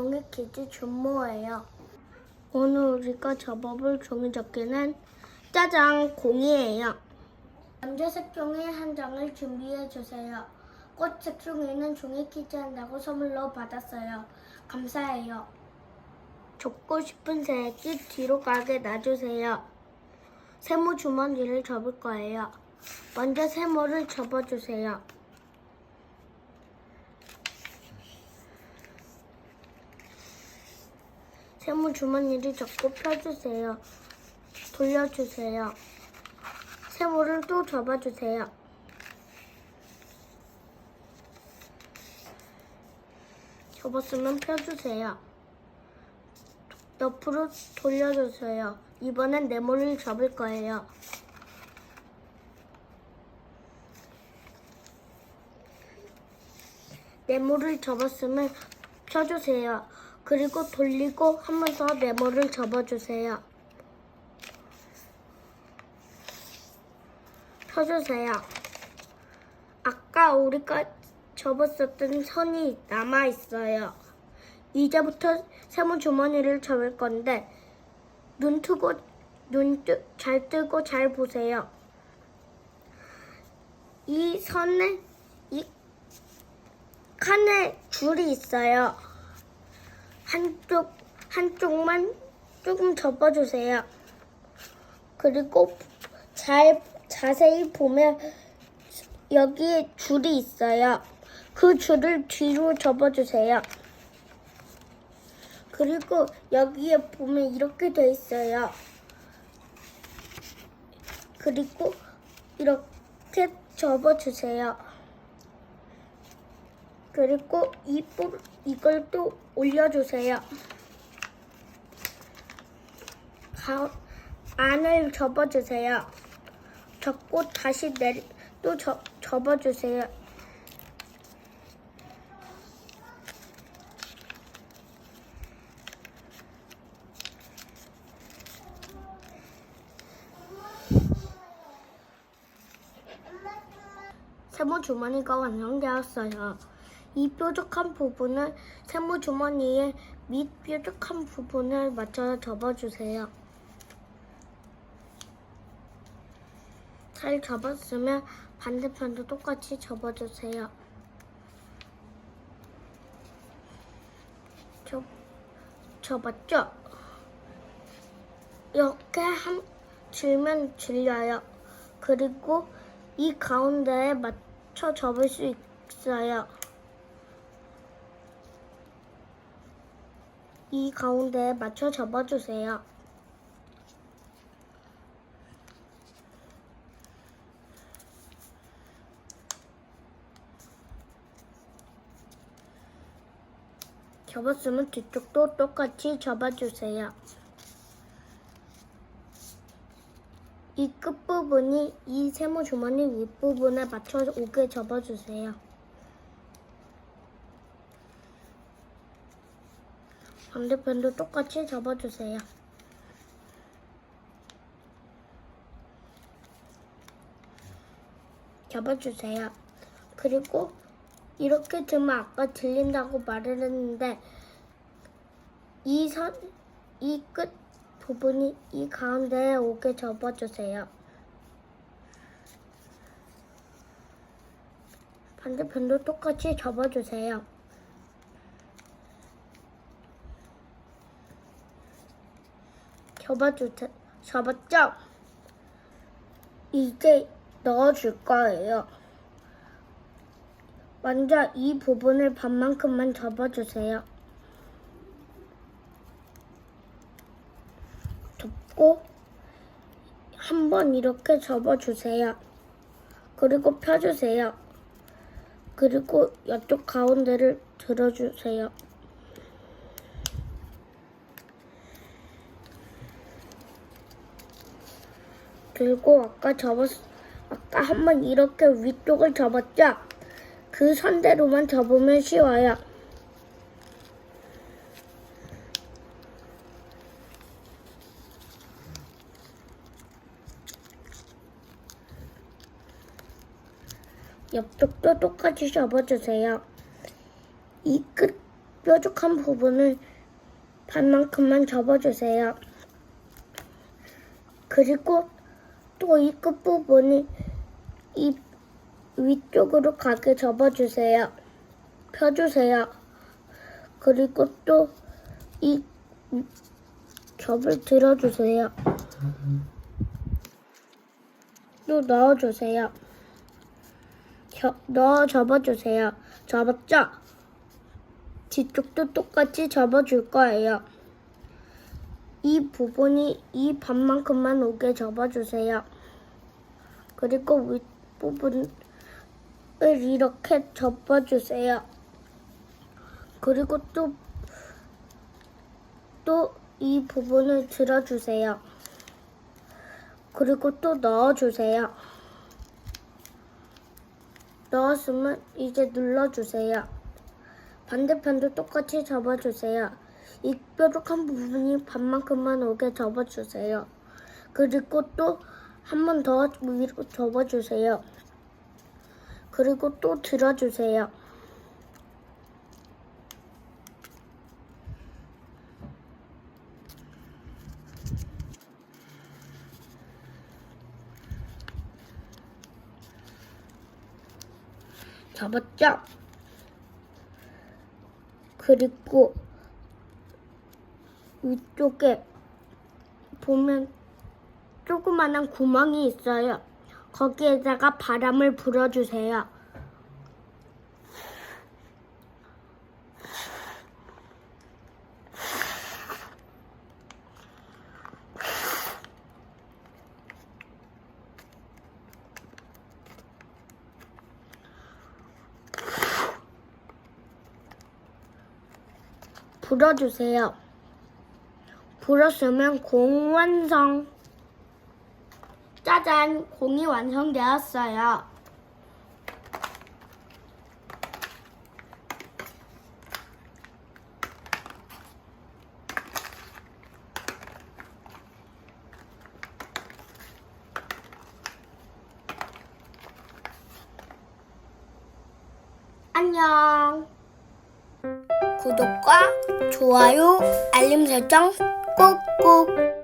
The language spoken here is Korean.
종이 퀴즈 준모예요. 오늘 우리가 접어볼 종이 접기는 짜장 공이에요. 남자색 종이 한 장을 준비해 주세요. 꽃색 종이는 종이 퀴즈 한다고 선물로 받았어요. 감사해요. 접고 싶은 새끼 뒤로 가게 놔주세요. 세모 주머니를 접을 거예요. 먼저 세모를 접어주세요. 세모 주머니를 접고 펴주세요. 돌려주세요. 세모를 또 접어주세요. 접었으면 펴주세요. 옆으로 돌려주세요. 이번엔 네모를 접을 거예요. 네모를 접었으면 펴주세요. 그리고 돌리고 더 네모를 접어주세요. 펴주세요. 아까 우리가 접었었던 선이 남아 있어요. 이제부터 세모 주머니를 접을 건데 눈 뜨고 눈 잘 뜨고 잘 보세요. 이 선에 이 칸에 줄이 있어요. 한쪽 한쪽만 조금 접어주세요. 그리고 잘 자세히 보면 여기에 줄이 있어요. 그 줄을 뒤로 접어주세요. 그리고 여기에 보면 이렇게 돼 있어요. 그리고 이렇게 접어주세요. 그리고 이 볼, 이걸 또 올려주세요. 가, 안을 접어주세요. 접고 다시 내리, 또 접, 접어주세요. 세모 주머니가 완성되었어요. 이 뾰족한 부분을 세모 주머니의 밑 뾰족한 부분을 맞춰 접어주세요. 잘 접었으면 반대편도 똑같이 접어주세요. 접, 접었죠? 이렇게 한, 줄면 줄려요. 그리고 이 가운데에 맞춰 접을 수 있어요. 이 가운데에 맞춰 접어주세요. 접었으면 뒤쪽도 똑같이 접어주세요. 이 끝부분이 이 세모 주머니 윗부분에 맞춰 오게 접어주세요. 반대편도 똑같이 접어주세요. 접어주세요. 그리고 이렇게 들면 아까 들린다고 말을 했는데 이 선, 이 끝 부분이 이 가운데에 오게 접어주세요. 반대편도 똑같이 접어주세요. 접어주, 접었죠? 이제 넣어줄 거예요. 먼저 이 부분을 반만큼만 접어주세요. 접고 한번 이렇게 접어주세요. 그리고 펴주세요. 그리고 이쪽 가운데를 들어주세요. 그리고 아까 접었, 아까 한 번 이렇게 위쪽을 접었죠? 그 선대로만 접으면 쉬워요. 옆쪽도 똑같이 접어주세요. 이 끝, 뾰족한 부분을 반만큼만 접어주세요. 그리고 또 이 끝부분이 이 위쪽으로 가게 접어주세요. 펴주세요. 그리고 또이 겹을 들어주세요. 또 넣어주세요. 겨- 넣어 접어주세요. 접었죠? 뒤쪽도 똑같이 접어줄 거예요. 이 부분이 이 반만큼만 오게 접어주세요. 그리고 윗부분을 이렇게 접어주세요. 그리고 또, 또 이 부분을 들어주세요. 그리고 또 넣어주세요. 넣었으면 이제 눌러주세요. 반대편도 똑같이 접어주세요. 이 뾰족한 부분이 반만큼만 오게 접어주세요. 그리고 또 한 번 더 위로 접어주세요. 그리고 또 들어주세요. 접었죠? 그리고 위쪽에 보면 조그만한 구멍이 있어요. 거기에다가 바람을 불어주세요. 불어주세요. 불었으면 공 완성. 짜잔, 공이 완성되었어요. 안녕. 구독과 좋아요, 알림 설정 꾹꾹.